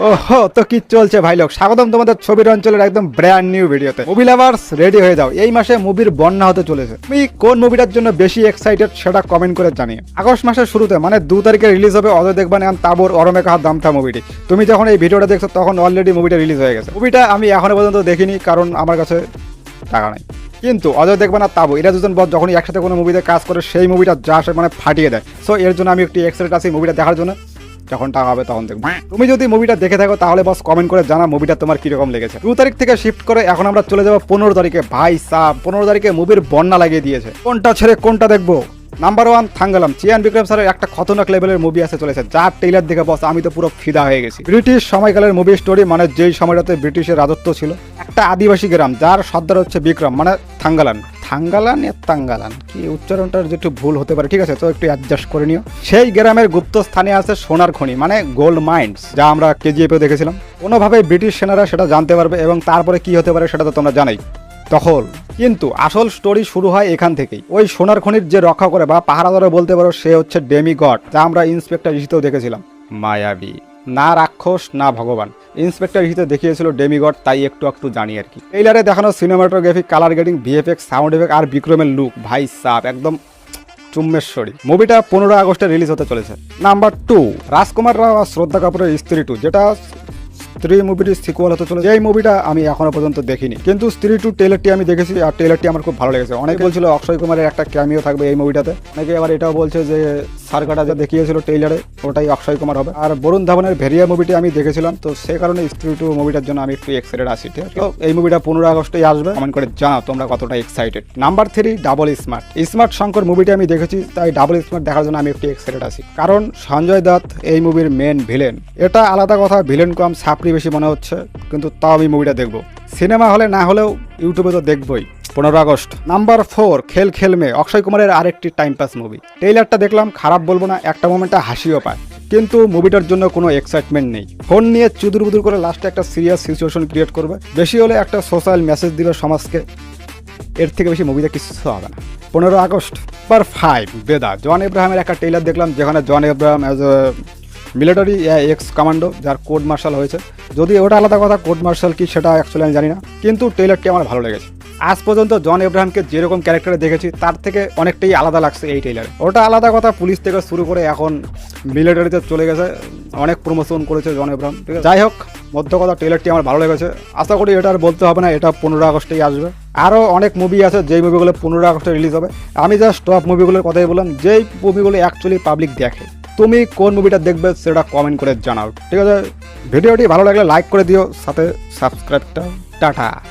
ওহো, তো কি চলছে ভাই লোক? স্বাগতম তোমাদের ছবির অঞ্চলের একদম ব্র্যান্ড নিউ ভিডিওতে মুভি লাভার্স রেডি হয়ে যাও। এই মাসে মুভির বন্যা হতে চলেছে। তুমি কোন মুভিটার জন্য বেশি এক্সাইটেড সেটা কমেন্ট করে জানিয়ে আগস্ট মাসের শুরুতে মানে দু তারিখে রিলিজ হবে অজয় দেখবানে আন তাবর অরমে কাহার দামথা মুভিটি তুমি যখন এই ভিডিওটা দেখছ, তখন অলরেডি মুভিটা রিলিজ হয়ে গেছে। মুভিটা আমি এখনও পর্যন্ত দেখিনি, কারণ আমার কাছে টাকা নাই। কিন্তু অজয় দেখবে না তাবো, এরা দুজন বস যখনই একসাথে কোনো মুভিতে কাজ করে, সেই মুভিটা যা মানে ফাটিয়ে দেয়। সো এর জন্য আমি একটি এক্সাইটেড আছি মুভিটা দেখার জন্য। যখন টাকা হবে তখন দেখব। তুমি যদি মুভিটা দেখে থাকো, তাহলে বস কমেন্ট করে জানা মুভিটা তোমার কীরকম লেগেছে। দু তারিখ থেকে শিফট করে এখন আমরা চলে যাব পনেরো তারিখে। ভাই সাহ পনেরো তারিখে মুভির বন্যা লাগিয়ে দিয়েছে। কোনটা ছেড়ে কোনটা দেখব? Number one Thangalaan. চিয়ান বিক্রম স্যারের একটা খতরনাক লেভেলের মুভি আসতে চলেছে। যার টেইলার দেখে বস আমি তো পুরো ফিদা হয়ে গেছি। ব্রিটিশ সময়কালের মুভি স্টোরি মানে যেই সময়টাতে ব্রিটিশের রাজত্ব ছিল, একটা আদিবাসী গ্রাম, যার সর্দার হচ্ছে বিক্রম মানে থাঙ্গালান থাঙ্গালান এ তাঙ্গালান। কি উচ্চারণটার একটু ভুল হতে পারে, ঠিক আছে, তো একটু অ্যাডজাস্ট করে নিও। সেই গ্রামের গুপ্ত স্থানে আছে সোনার খনি মানে গোল্ড মাইন্স যা আমরা কেজিএফে দেখেছিলাম। কোনোভাবে ব্রিটিশ সেনারা সেটা জানতে পারবে এবং তারপরে কি হতে পারে সেটা তো তোমরা জানাই। দখল কিন্তু আসল স্টোরি শুরু হয় এখান থেকেই। ওই সোনার খনির যে রক্ষা করে বা পাহারাদারে বলতে পারো, সে হচ্ছে ডেমি গড যা আমরা ইন্সপেক্টর ইসিতেও দেখেছিলাম। মায়াবী। না রাক্ষস, না ভগবান। ইন্সপেক্টর হিসেবে দেখিয়েছিল ডেমিগড তাই একটু একটু জানি আর কি। ট্রেইলারে দেখানো cinematography colour grading VFX sound effect আর বিক্রমের লুক ভাই সাপ, একদম চুম্বেশ্বরী মুভিটা পনেরো আগস্টে রিলিজ হতে চলেছে। নাম্বার টু রাজকুমার রাও আর শ্রদ্ধা কাপুরের স্ত্রী টু যেটা স্ত্রী মুভির সিকুয়াল হতে চলেছে। এই মুভিটা আমি এখনও পর্যন্ত দেখিনি। কিন্তু স্ত্রী টু ট্রেলারটি আমি দেখেছি আর ট্রেলারটি আমার খুব ভালো লেগেছে। অনেকে বলছিল অক্ষয় কুমারের একটা ক্যামিও থাকবে এই মুভিটাতে অনেকে আবার এটাও বলছে যে সারকাটা যা দেখিয়েছিল ট্রেলারে ওটাই অক্ষয় কুমার হবে। আর বরুণ ধাবনের ভেরিয়া মুভিটি আমি দেখেছিলাম। তো সে কারণে স্ত্রী টু মুভিটার জন্য আমি একটু এক্সাইটেড আছি। ঠিক আছে? তো এই মুভিটা পনেরো আগস্টে আসবে। কমেন্ট করে জানাও তোমরা কতটা excited number three double smart smart Shankar মুভিটি আমি দেখেছি তাই ডাবল স্মার্ট দেখার জন্য আমি একটু এক্সাইটেড আছি। কারণ সঞ্জয় দত্ত এই মুভির মেন ভিলেন এটা আলাদা কথা ভিলেন কম সাপড়ি বেশি মনে হচ্ছে, কিন্তু তাও আমি মুভিটা দেখব। সিনেমা হলে, না হলেও ইউটিউবে তো দেখবই। পনেরো আগস্ট। নাম্বার ফোর খেল খেলমে অক্ষয় কুমারের আরেকটি টাইম পাস মুভি ট্রেইলারটা দেখলাম, খারাপ বলব না, একটা মোমেন্টে হাসিও পায়। কিন্তু মুভিটার জন্য কোনো এক্সাইটমেন্ট নেই। ফোন নিয়ে চুদুর বুদুর করে লাস্টে একটা সিরিয়াস সিচুয়েশন ক্রিয়েট করবে। বেশি হলে একটা সোশ্যাল মেসেজ দিবে সমাজকে। এর থেকে বেশি মুভিতে কিছু হবে না। পনেরো আগস্ট পার ফাইভ বেদা। জন এব্রাহামের একটা ট্রেলার দেখলাম, যেখানে John Abraham as military ex commando যার কোড মার্শাল হয়েছে। যদি ওটা আলাদা কথা কোড মার্শাল কি সেটা অ্যাকচুয়ালি আমি জানি না। কিন্তু ট্রেলারটি আমার ভালো লেগেছে। আজ পর্যন্ত জন এব্রাহামকে যেরকম ক্যারেক্টারে দেখেছি, তার থেকে অনেকটাই আলাদা লাগছে এই ট্রেলারে ওটা আলাদা কথা, পুলিশ থেকে শুরু করে এখন মিলিটারিতে চলে গেছে। অনেক প্রমোশন করেছে জন এব্রাহাম ঠিক আছে? যাই হোক, মধ্য কথা ট্রেলারটি আমার ভালো লেগেছে। আশা করি এটা আর বলতে হবে না, এটা পনেরো আগস্টেই আসবে। আরও অনেক মুভি আছে, যেই মুভিগুলো পনেরো আগস্টে রিলিজ হবে। আমি জাস্ট টপ মুভিগুলোর কথাই বললাম, যেই মুভিগুলো অ্যাকচুয়ালি পাবলিক দেখে। তুমি কোন মুভিটা দেখবে সেটা কমেন্ট করে জানাও। ঠিক আছে? ভিডিওটি ভালো লাগলে লাইক করে দিও, সাথে সাবস্ক্রাইবটা টাটা।